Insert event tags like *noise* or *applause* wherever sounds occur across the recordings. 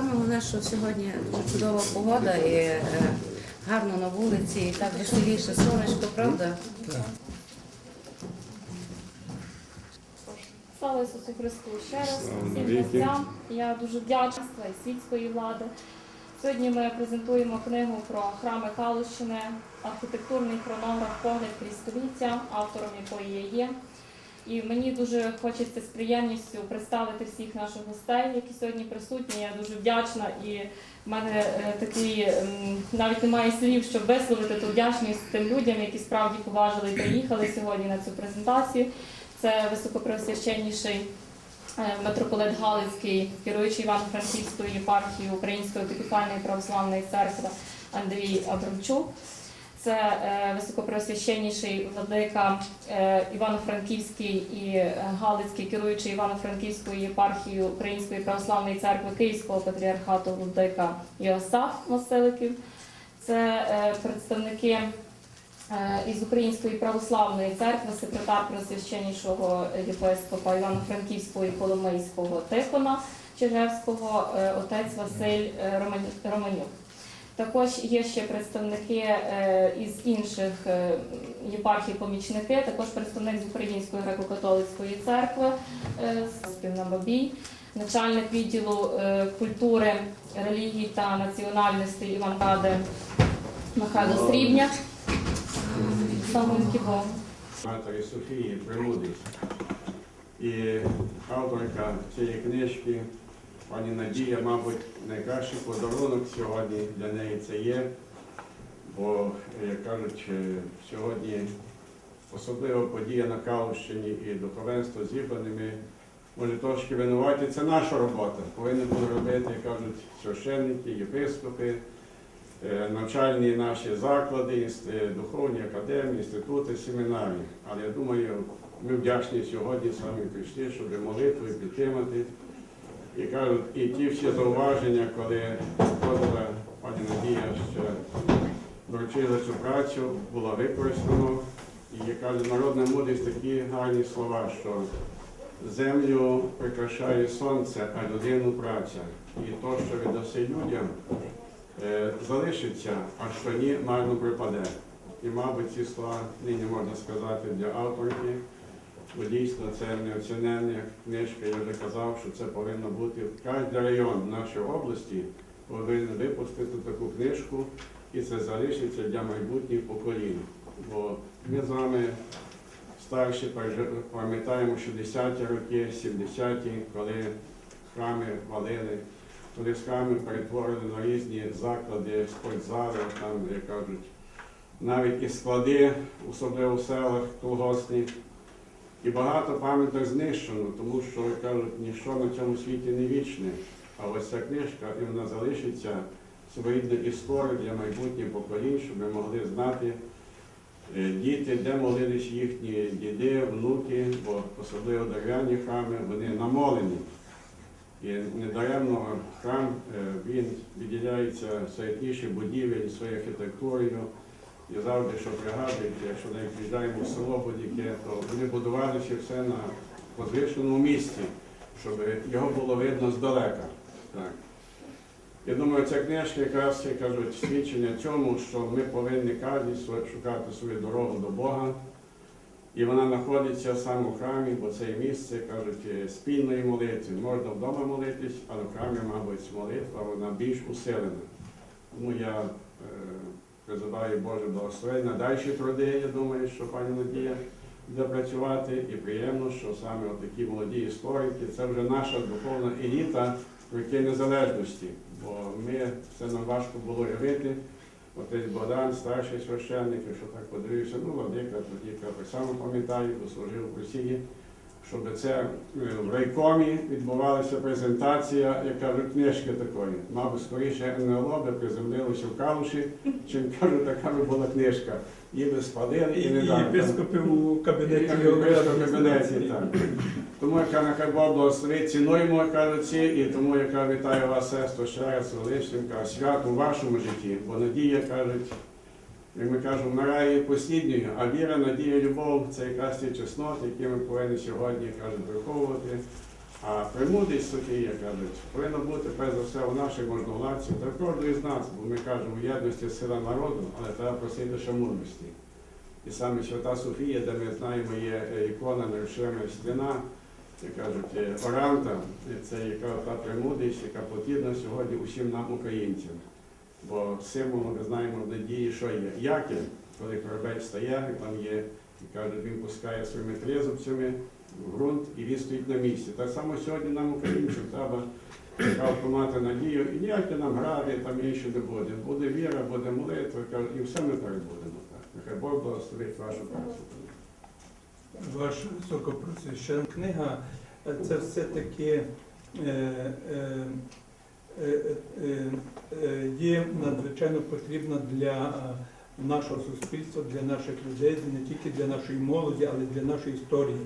Саме головне, що сьогодні дуже чудова погода і е, гарно на вулиці, і так веселіше сонечко, правда? Слава Ісусу Христу ще раз всім гостям. Я дуже вдячна і світської влади. Сьогодні ми презентуємо книгу про храми Калущини, архітектурний хронограф Погляд крізь століття, автором якої я є. І мені дуже хочеться з приємністю представити всіх наших гостей, які сьогодні присутні. Я дуже вдячна і в мене е, такий навіть немає слів, щоб висловити ту вдячність тим людям, які справді поважили і приїхали сьогодні на цю презентацію. Це високопреосвященніший е, митрополит Галицький, керуючий Івано-Франківською єпархією Української автокефальної православної церкви Андрій Абрамчук. Це е, високопреосвященніший владика е, Івано-Франківський і е, Галицький, керуючий Івано-Франківською єпархією Української православної церкви Київського патріархату владика Йосаф Василиків. Це представники із Української православної церкви, секретар Преосвященнішого єпископа Івано-Франківського і Коломийського Тихона Чижевського, отець Василь Романюк. Також є ще представники е, із інших е, єпархій помічники, також представник з Української греко-католицької церкви е, начальник відділу культури, релігій та національностей Іван Ради Михайло Кібом. матері Софії Прилудич. І авторка цієї книжки, пані Надія, мабуть, найкращий подарунок сьогодні для неї це є. Бо, як кажуть, е, сьогодні особлива подія на Калущині і духовенство зібраними. Може трошки винуваті, це наша робота. Повинні були робити, як кажуть, священники, єпископи, е, навчальні наші заклади, е, духовні академії, інститути, семінарії. Але я думаю, ми вдячні сьогодні самі прийшли, щоб молитвою підтримати. І кажуть, і ті всі зауваження, коли входила пані Надія, що вручила цю працю, було використано. І каже народна мудрість такі гарні слова, що землю прикрашає сонце, а людину праця. І то, що віддаси людям, е, залишиться, а що ні, марно припаде. І, мабуть, ці слова нині можна сказати для авторки. Дійсно це неоціненна книжка, я вже казав, що це повинно бути кожен район нашої області повинен випустити таку книжку, і це залишиться для майбутніх поколінь. Бо ми з вами старші пам'ятаємо 60-ті роки, 70-ті, коли храми валили, коли храми перетворили на різні заклади, спортзали, там, як кажуть, навіть і склади, особливо в селах колгоспні. І багато пам'яток знищено, тому що, кажуть, ніщо на цьому світі не вічне. А ось ця книжка, і вона залишиться своєрідною історією для майбутніх поколінь, щоб ми могли знати е, діти, де молились їхні діди, внуки, бо особливо дерев'яні храми, вони намолені. І недаремно храм е, він відділяється серед інших будівель своєю архітектурою. І завжди, що пригадуєте, якщо не приїжджаємо в село будь-яке, то вони будувалися все на возвишеному місці, щоб його було видно здалека. Так. Я думаю, ця книжка якраз як кажуть свідчення цьому, що ми повинні кожен шукати свою дорогу до Бога. І вона знаходиться саме в храмі, бо це місце, кажуть, е, спільної молитви. Можна вдома молитись, але в храмі, мабуть, молитва вона більш усилена. Тому я е, призиваю Боже благословення. Далі труди, я думаю, що пані Надія буде працювати. І приємно, що саме такі молоді історики, це вже наша духовна еліта роки незалежності. Бо ми це нам важко було уявити. Отець Богдан, старший священник, якщо так подивився, ну, владика, тоді я так само пам'ятаю, бо служив в Росії, щоб це в райкомі відбувалася презентація, як кажуть, книжки такої. Мабуть, скоріше НЛО би приземлилося в Калуші, чим кажуть, така би була книжка. Її би спалили І і не дали. єпископи у кабінеті в кабінеті, так. Тому яка нехай Бог благословить, цінуємо, як кажуть ці, і тому яка вітаю вас, сестро, ще раз величним свят у вашому житті, бо надія, кажуть, як ми кажемо, вмирає послідньою, а віра, надія, любов це якраз ті чесноти, які ми повинні сьогодні кажуть, виховувати А премудрість Софія кажуть, повинна бути перш за все у нашій можновладці, та в кожного з нас, бо ми кажемо, в єдності сила народу, але треба просити ще мудрості. І саме Свята Софія, де ми знаємо, є ікона нерушима стіна, як кажуть, е, оранта, це яка та премудрість, яка потрібна сьогодні усім нам, українцям. Бо символом ми знаємо надії, що є. Якір, коли корабель стає, там є, і кажуть, він пускає своїми тризубцями в ґрунт і він стоїть на місці. Так само сьогодні нам, українцям, треба мати надію, і ніякі нам гради, там інше не буде. Буде віра, буде молитва, і все ми перебудемо. Так. Нехай Бог благословить вашу працю. Ваш високопросвящена книга е, це все-таки е, е, є надзвичайно потрібна для е, нашого суспільства, для наших людей, не тільки для нашої молоді, але й для нашої історії.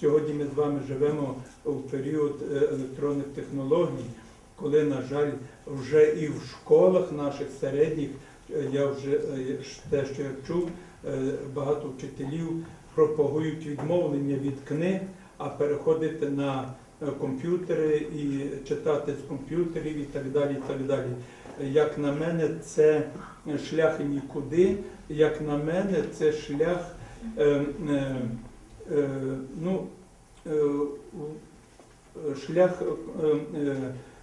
Сьогодні ми з вами живемо у період е, електронних технологій, коли, на жаль, вже і в школах наших середніх, е, я вже е, те, що я чув, е, багато вчителів пропагують відмовлення від книг, а переходити на е, комп'ютери і читати з комп'ютерів і так далі. І так далі. Як на мене, це шлях нікуди. Як на мене, це шлях, е, е, е, ну, е, шлях, е, е,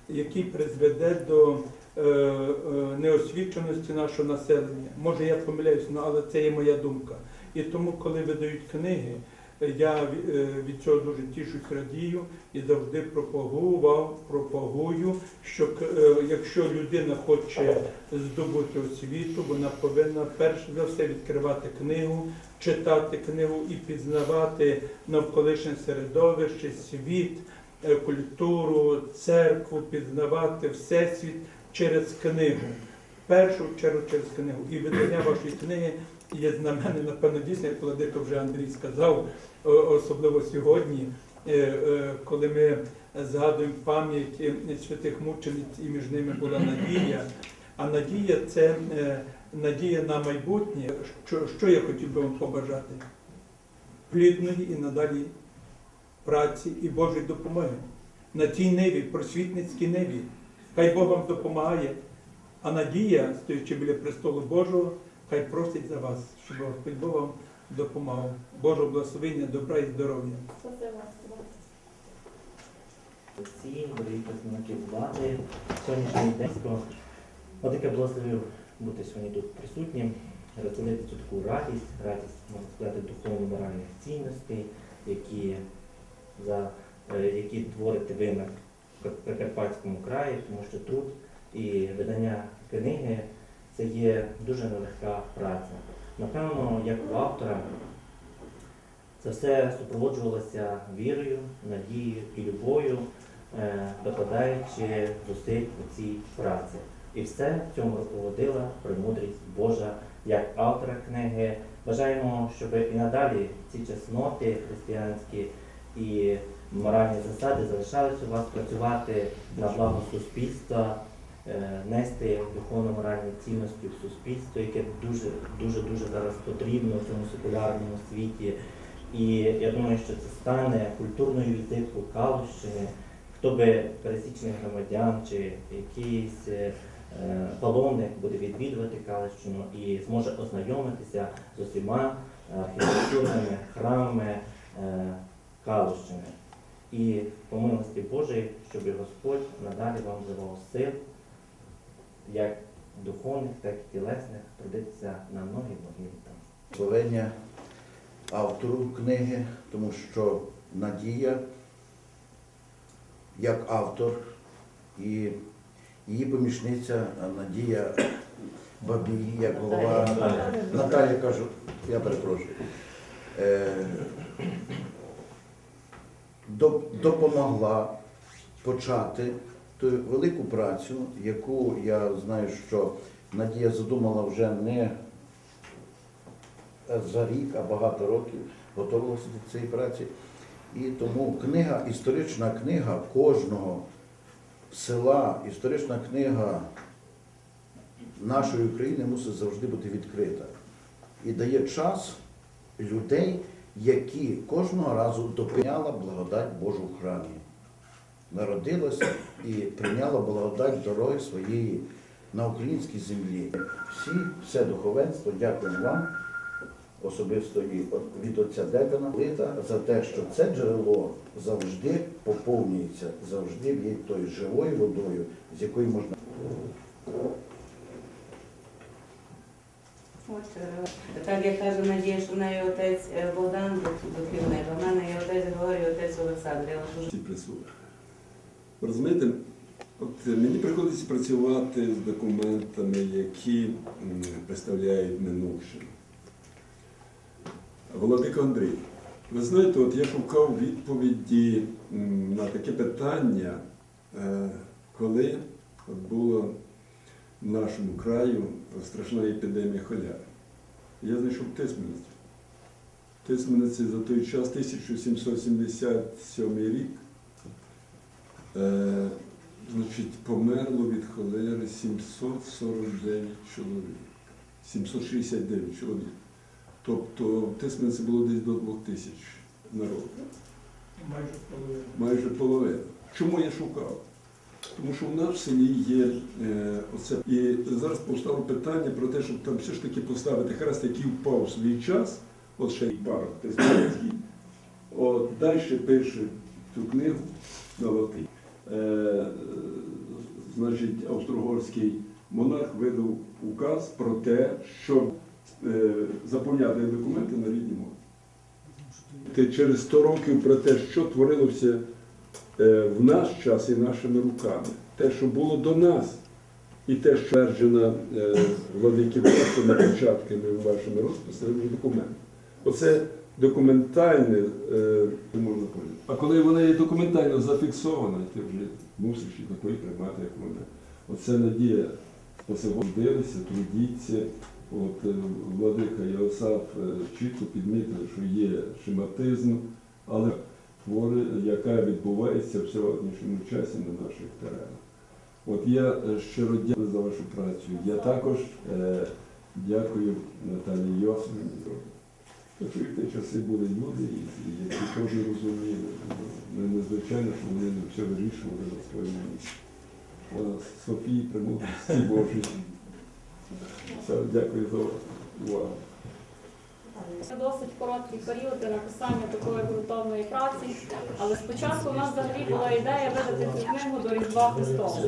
який призведе до е, е, неосвіченості нашого населення. Може я помиляюсь, ну, але це є моя думка. І тому, коли видають книги, я е, від цього дуже тішусь, радію і завжди пропагував, пропагую, що е, якщо людина хоче здобути освіту, вона повинна перш за все відкривати книгу, читати книгу і пізнавати навколишнє середовище, світ, е, культуру, церкву, пізнавати всесвіт через книгу. Першу чергу через книгу. І видання вашої книги є для мене, напевно, дійсно, як Владико вже Андрій сказав, особливо сьогодні, е, е, коли ми згадуємо пам'ять е, святих мучениць, і між ними була надія. А надія це надія на майбутнє. Що, що я хотів би вам побажати? Плідної і надалі праці і Божої допомоги. На цій ниві, просвітницькій ниві. Хай Бог вам допомагає. А надія, стоячи біля престолу Божого, хай просить за вас, щоб Господь Бог вам допомагав. Божого благословення, добра і здоров'я. Всі, дорогі представники влади, сьогоднішній день Отаке благословив бути сьогодні тут присутнім, розцінити цю таку радість, радість, можна сказати, духовно-моральних цінностей, які, за, е, які творите ви на Прикарпатському краї, тому що труд і видання книги це є дуже нелегка праця. Напевно, як у автора, це все супроводжувалося вірою, надією і любов'ю, е, докладаючи зусиль у цій праці. І все в цьому руководила премудрість Божа як автора книги. Бажаємо, щоб і надалі ці чесноти християнські і моральні засади залишалися у вас працювати на благо суспільства, нести духовно-моральні цінності в суспільство, яке дуже дуже дуже зараз потрібно в цьому секулярному світі. І я думаю, що це стане культурною візиткою Калущини. Хто би пересічних громадян чи якийсь е, е, паломник буде відвідувати Калищину і зможе ознайомитися з усіма е, архітектурними храмами е, Калущини. І по милості Божій, щоб Господь надалі вам давав сил, як духовних, так і тілесних, трудитися на многі благі літа. Благословення автору книги, тому що Надія, як автор, і її помічниця Надія Бабій, як голова Наталія кажу, я перепрошую. Е, допомогла почати ту велику працю, яку я знаю, що Надія задумала вже не за рік, а багато років готувалася до цієї праці. І тому книга, історична книга кожного села, історична книга нашої України мусить завжди бути відкрита. І дає час людей, які кожного разу допиняла благодать Божу в храмі. Народилася і прийняла благодать дороги своєї на українській землі. Всі, все духовенство, дякуємо вам, особисто і від отця Декана, Лита, за те, що це джерело завжди поповнюється, завжди є тою живою водою, з якої можна. От, е, Так як каже Надія, що в неї отець е, Богдан в мене є отець Григорій, отець Олександр. Я вам дуже ці присуги. Розумієте, от мені приходиться працювати з документами, які представляють минувшину. Владика Андрій, ви знаєте, от я шукав відповіді на таке питання, е, коли от було в нашому краю страшна епідемія холяри. Я знайшов Тисменицю. Тисмениці за той час 1777 рік значить, померло від холери 749 чоловік. 769 чоловік. Тобто в Тисмениці було десь до 2000 народу. Майже половина. Майже половина. Чому я шукав? Тому що в нас в селі є е, оце. І зараз постало питання про те, щоб там все ж таки поставити хрест, який впав у свій час, от ще й парк Тисменецький. От далі пише цю книгу на латині. Е, значить, австрогорський монарх видав указ про те, щоб е, заповняти документи на рідній мові. Ти через 100 років про те, що творилося е, в наш час і нашими руками, те, що було до нас, і те, що стверджено е, владики вашими початками в вашому розписі, в документ. Оце документальне не можна. А коли вона є документально зафіксована, ти вже мусиш і такої приймати, як вона. Оце надія способилися, трудіться. От е, владика Йосаф е, чітко підмітив, що є шематизм, але твори, яка відбувається в сьогоднішньому часі на наших теренах. От я е, щиро дякую за вашу працю. Я також е, дякую Наталії Йосифівні. Тому що в ті часи були люди, які теж розуміли. Ну, Незвичайно, що вони не все вирішували на своєму місці. Вона Софії премудрості Божій. Все, дякую за увагу. Це досить короткий період для написання такої ґрунтовної праці, але спочатку у нас взагалі була ідея видати цю книгу до Різдва Христового.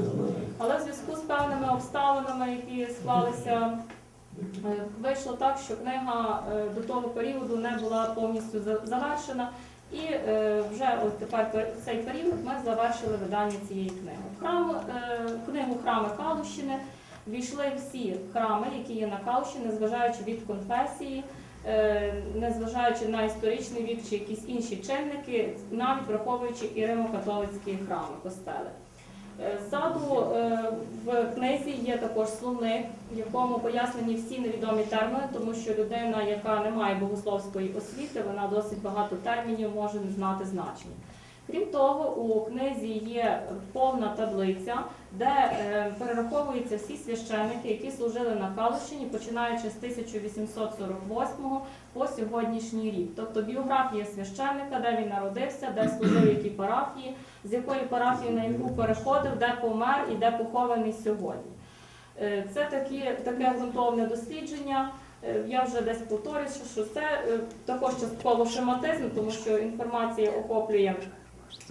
Але в зв'язку з певними обставинами, які склалися, вийшло так, що книга е, до того періоду не була повністю завершена. І е, вже от тепер цей період ми завершили видання цієї книги. Храм, е, книгу Храми Калущини війшли всі храми, які є на Калущині, незважаючи від конфесії, е, незважаючи на історичний вік чи якісь інші чинники, навіть враховуючи і римо-католицькі храми, костели. Е, Ззаду е, в книзі є також словник, в якому пояснені всі невідомі терміни, тому що людина, яка не має богословської освіти, вона досить багато термінів може не знати значення. Крім того, у книзі є повна таблиця, де е, перераховуються всі священники, які служили на Калущині, починаючи з 1848 по сьогоднішній рік. Тобто біографія священника, де він народився, де служив в якій парафії, з якої парафії на яку переходив, де помер і де похований сьогодні. Е, Це такі, таке ґрунтовне дослідження. Е, Я вже десь повторюся, що це також частково шематизм, тому що інформація охоплює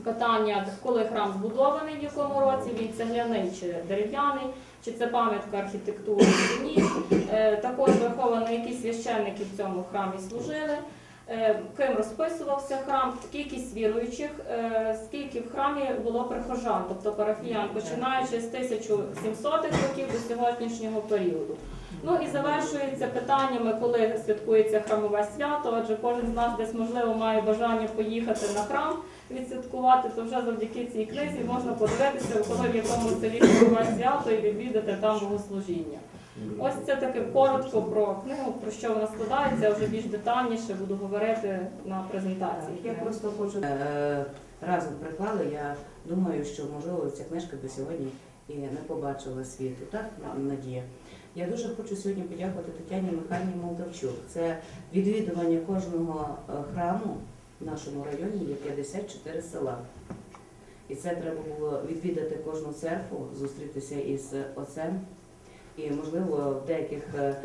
питання, коли храм збудований, в якому році він цегляний чи дерев'яний, чи це пам'ятка архітектури чи ні. Е, Також враховано, які священники в цьому храмі служили, е, ким розписувався храм, кількість віруючих, е, скільки в храмі було прихожан, тобто парафіян, починаючи з 1700-х років до сьогоднішнього періоду. Ну і завершується питаннями, коли святкується храмове свято, адже кожен з нас десь можливо має бажання поїхати на храм відсвяткувати, то вже завдяки цій книзі можна подивитися, коли в якому селі свято і відвідати там богослужіння. Ось це таке коротко про книгу, про що вона складається, а вже більш детальніше буду говорити на презентації. Я просто хочу е, разом приклали. Я думаю, що можливо ця книжка до сьогодні і не побачила світу. Так, Надія? Я дуже хочу сьогодні подякувати Тетяні Михайлівні Молдавчук. Це відвідування кожного е, храму в нашому районі є 54 села. І це треба було відвідати кожну церкву, зустрітися із отцем. І можливо в деяких е,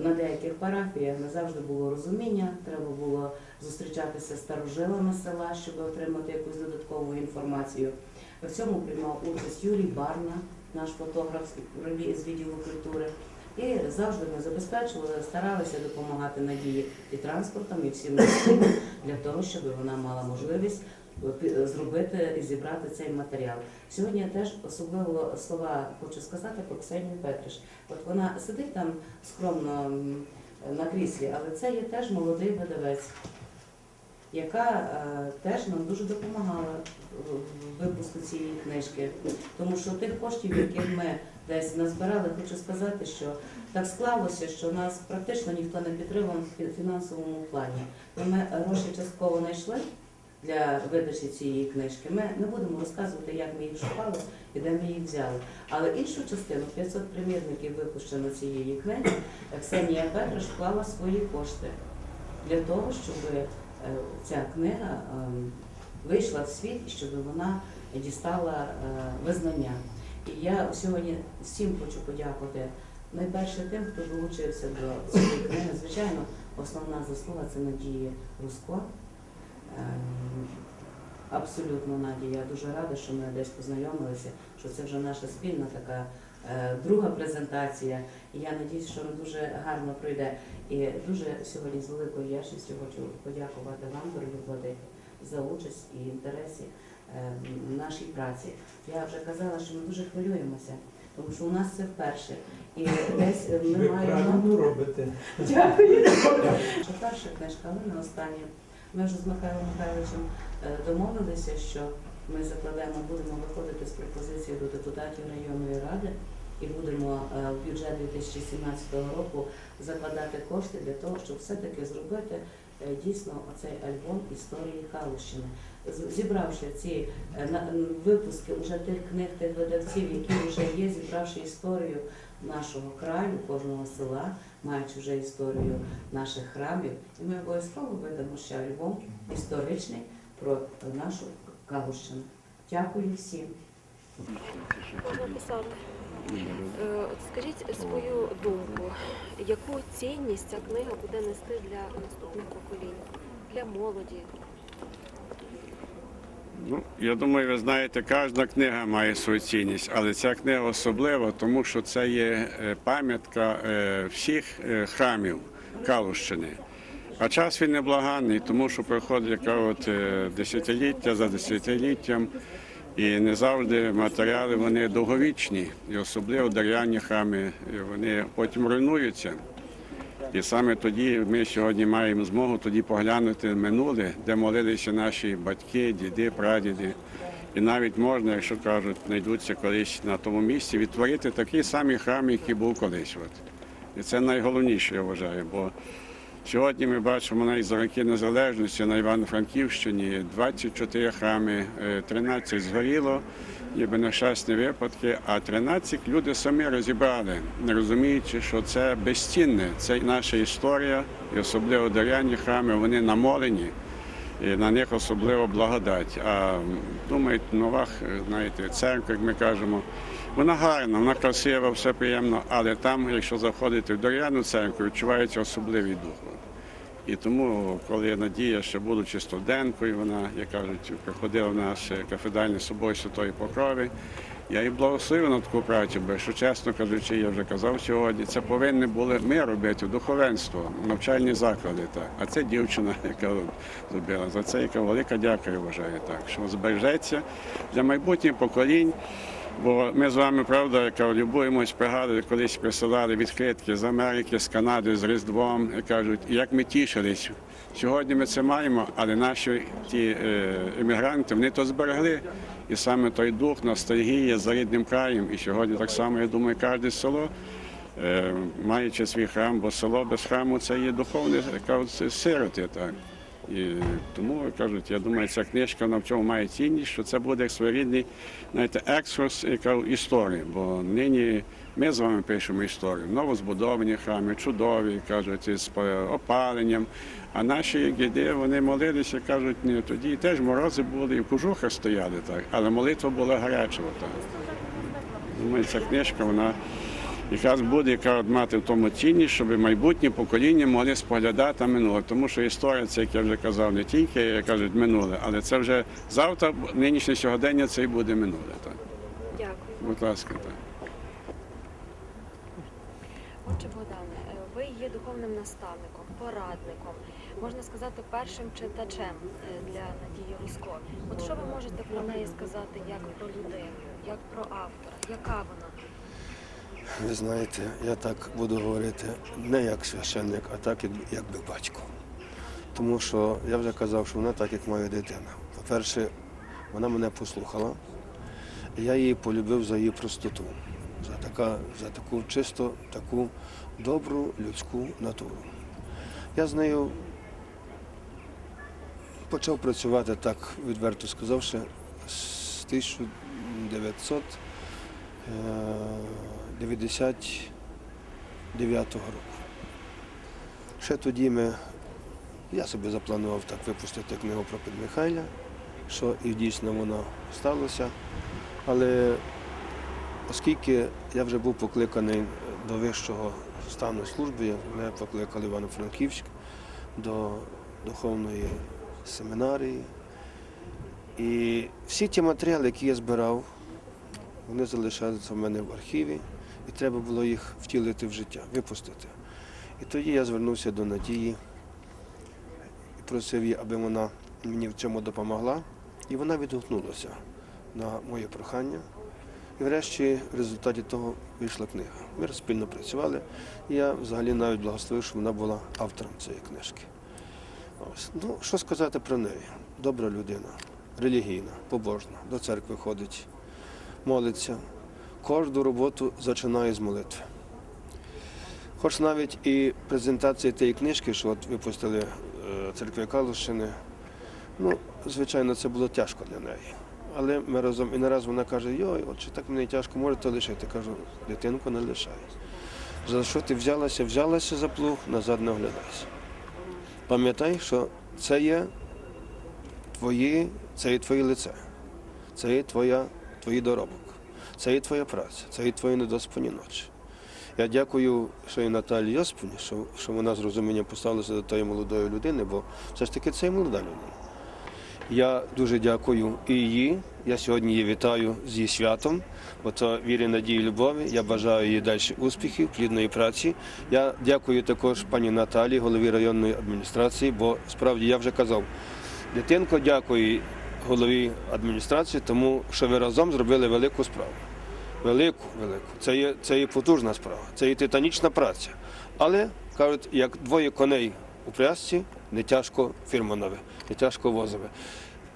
на деяких парафіях не завжди було розуміння. Треба було зустрічатися з старожилами села, щоб отримати якусь додаткову інформацію. В цьому приймав участь Юрій Барна, наш фотограф з відділу культури. І завжди ми забезпечували, старалися допомагати надії і транспортом, і всім необхідним *coughs* для того, щоб вона мала можливість зробити і зібрати цей матеріал. Сьогодні я теж особливо слова хочу сказати про Ксенію Петриш. От вона сидить там скромно на кріслі, але це є теж молодий видавець, яка е, теж нам дуже допомагала в випуску цієї книжки. Тому що тих коштів, які ми десь назбирали, хочу сказати, що так склалося, що нас практично ніхто не підтримав в фінансовому плані. Ми гроші частково знайшли для видачі цієї книжки. Ми не будемо розказувати, як ми їх шукали і де ми їх взяли. Але іншу частину 500 примірників випущено цієї книги. Ксенія Петриш вклала свої кошти для того, щоб е, ця книга ем, вийшла в світ і щоб вона дістала е, визнання. Я сьогодні всім хочу подякувати. Найперше тим, хто долучився до цієї книги. Звичайно, основна заслуга це Надії Русько. Ем, Абсолютно Надія. Я дуже рада, що ми десь познайомилися, що це вже наша спільна така е, друга презентація. Я надіюсь, що вона дуже гарно пройде. І дуже сьогодні з великою вдячністю хочу подякувати вам, дорогі владики, за участь і інтересі нашій праці. Я вже казала, що ми дуже хвилюємося, тому що у нас це вперше. І десь е, ми Ви маємо. правильно робите. Дякую. Що перша книжка, але не остання. Ми вже з Михайлом Михайловичем е, домовилися, що ми закладемо, будемо виходити з пропозицією до депутатів районної ради і будемо е, в бюджет 2017 року закладати кошти для того, щоб все-таки зробити е, дійсно оцей альбом історії Калущини. Зібравши ці е, випуски уже тих книг, тих видавців, які вже є, зібравши історію нашого краю, кожного села, маючи вже історію наших храмів, і ми обов'язково видамо ще альбом історичний про нашу Калущину. Дякую всім. Е, Скажіть свою думку, яку цінність ця книга буде нести для наступних поколінь, для молоді? Ну, я думаю, ви знаєте, кожна книга має свою цінність, але ця книга особлива, тому що це є е, пам'ятка е, всіх е, храмів Калущини. А час він неблаганний, тому що проходить яка от десятиліття за десятиліттям, і не завжди матеріали вони довговічні, і особливо дерев'яні храми, вони потім руйнуються. І саме тоді ми сьогодні маємо змогу тоді поглянути минуле, де молилися наші батьки, діди, прадіди. І навіть можна, якщо кажуть, знайдуться колись на тому місці, відтворити такий самий храм, який був колись. От. І це найголовніше, я вважаю. Бо сьогодні ми бачимо навіть за роки незалежності на Івано-Франківщині 24 храми, е, 13 згоріло, ніби нещасні випадки, а 13 люди самі розібрали, не розуміючи, що це безцінне, це наша історія, і особливо дерев'яні храми, вони намолені. І на них особливо благодать. А думають, нова знаєте, церква, як ми кажемо, вона гарна, вона красива, все приємно, але там, якщо заходити в дерев'яну церкву, відчувається особливий дух. І тому, коли Надія, ще будучи студенткою, вона, як кажуть, приходила в наш кафедральний собор Святої Покрови, я її благословив на таку працю, бо що чесно кажучи, я вже казав сьогодні, це повинні були ми робити, духовенство, навчальні заклади. Так. А це дівчина, *laughs* яка зробила. За це яка велика дяка, я вважаю так, що збережеться для майбутніх поколінь. Бо ми з вами, правда, любуємось, пригадую, колись присилали відкритки з Америки, з Канади, з Різдвом, і кажуть, як ми тішились. Сьогодні ми це маємо, але наші ті е, емігранти вони то зберегли. І саме той дух ностальгії за рідним краєм. І сьогодні так само, я думаю, кожне село, е, маючи свій храм, бо село без храму це є духовне сироти. Так. І тому кажуть, я думаю, ця книжка вона в цьому має цінність, що це буде своєрідний знаєте, екскурс історію. Бо нині ми з вами пишемо історію. Новозбудовані храми, чудові, кажуть, з опаленням. А наші гіди вони молилися, кажуть, ні, тоді теж морози були, і в кожухах стояли так, але молитва була гаряча. Так. Думаю, ця книжка, вона якраз буде яка мати в тому цінність, щоб майбутні покоління могли споглядати минуле. Тому що історія, це, як я вже казав, не тільки як кажуть, минуле, але це вже завтра, нинішнє сьогодення, це і буде минуле. Так. Дякую. Будь ласка, так. Отже, Богдане, е, ви є духовним наставником, порадником, можна сказати, першим читачем е, для Надії Русько. От що ви можете про неї сказати як про людину, як про автора? Яка вона? Ви знаєте, я так буду говорити не як священник, а так як, би батько. Тому що я вже казав, що вона так, як моя дитина. По-перше, вона мене послухала, і я її полюбив за її простоту, за, така, за таку чисто, таку добру людську натуру. Я з нею почав працювати так, відверто сказавши, з 1900 99 року. Ще тоді ми, я собі запланував так випустити книгу про Підмихайля, що і дійсно воно сталося. Але оскільки я вже був покликаний до вищого стану служби, мене покликали Івано-Франківськ до духовної семінарії. І всі ті матеріали, які я збирав, вони залишалися в мене в архіві, і треба було їх втілити в життя, випустити. І тоді я звернувся до Надії і просив її, аби вона мені в цьому допомогла. І вона відгукнулася на моє прохання. І врешті в результаті того вийшла книга. Ми спільно працювали. І я взагалі навіть благословив, що вона була автором цієї книжки. Ось. Ну, що сказати про неї? Добра людина, релігійна, побожна, до церкви ходить молиться. Кожну роботу починає з молитви. Хоч навіть і презентація тієї книжки, що от випустили е, церкви Калущини, ну, звичайно, це було тяжко для неї. Але ми разом і не раз вона каже, йой, от чи так мені тяжко, можете лишити. Кажу, дитинку не лишай. За що ти взялася? Взялася за плуг, назад не оглядайся. Пам'ятай, що це є твої, це є твоє лице, це є твоя твій доробок. Це і твоя праця, це і твої недоспані ночі. Я дякую і Наталі Йоспіні, що, що вона з розумінням поставилася до тої молодої людини, бо все ж таки це і молода людина. Я дуже дякую і її. Я сьогодні її вітаю з її святом, бо то вірі, надії, любові. Я бажаю їй далі успіхів, плідної праці. Я дякую також пані Наталі, голові районної адміністрації, бо справді я вже казав, дитинко, дякую голові адміністрації, тому що ви разом зробили велику справу. Велику, велику. Це є, це є потужна справа, це є титанічна праця. Але, кажуть, як двоє коней у прясці, не тяжко фірманове, не тяжко возове.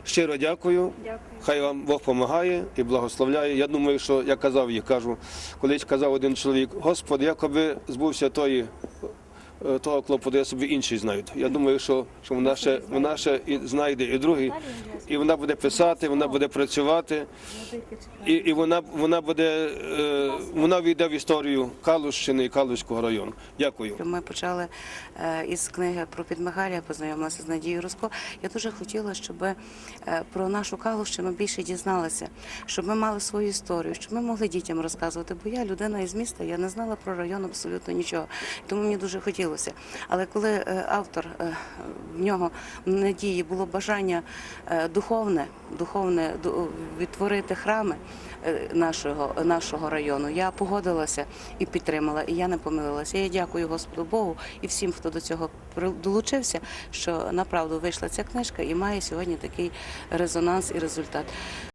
Щиро дякую. Дякую. Хай вам Бог допомагає і благословляє. Я думаю, що я казав їй, кажу, колись казав один чоловік, Господи, якоби збувся тої, е, того клопоту, я собі інший знайду. Я думаю, що, що вона ще, вона ще і знайде і другий, і вона буде писати, вона буде працювати, і, і вона, вона буде, е, вона війде в історію Калущини і Калуського району. Дякую. Ми почали е, із книги про Підмигалія, познайомилися з Надією Руско. Я дуже хотіла, щоб е, про нашу Калущину більше дізналися, щоб ми мали свою історію, щоб ми могли дітям розказувати. Бо я людина із міста, я не знала про район абсолютно нічого. Тому мені дуже хотілося. Але коли е, автор е, в нього надії було бажання е, духовне, духовне відтворити храми нашого, нашого району, я погодилася і підтримала, і я не помилилася. Я дякую Господу Богу і всім, хто до цього долучився, що направду вийшла ця книжка і має сьогодні такий резонанс і результат.